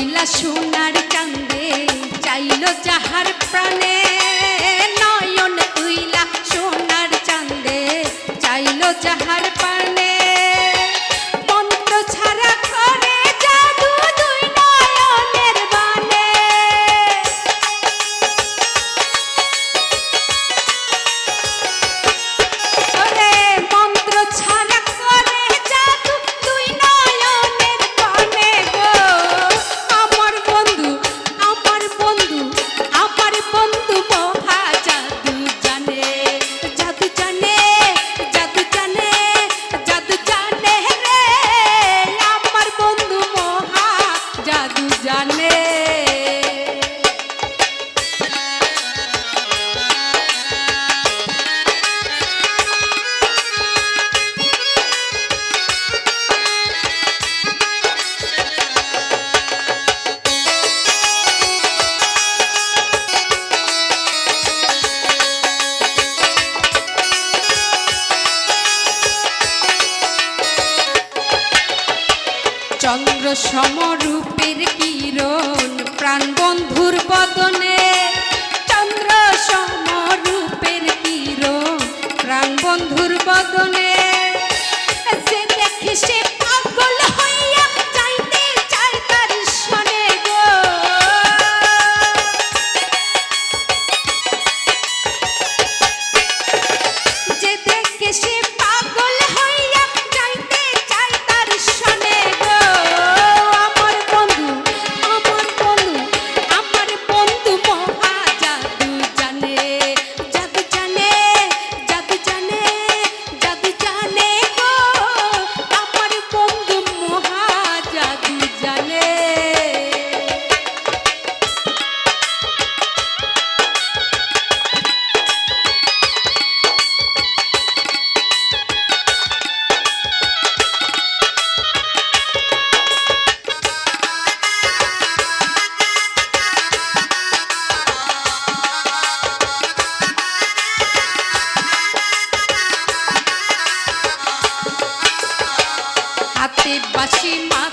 নীলা সোনার কান্দে চাইল যাহার প্রাণে। নয়ন তুইলা সোনার চান্দে চাইল যাহার প্রাণে। সমর Fatima.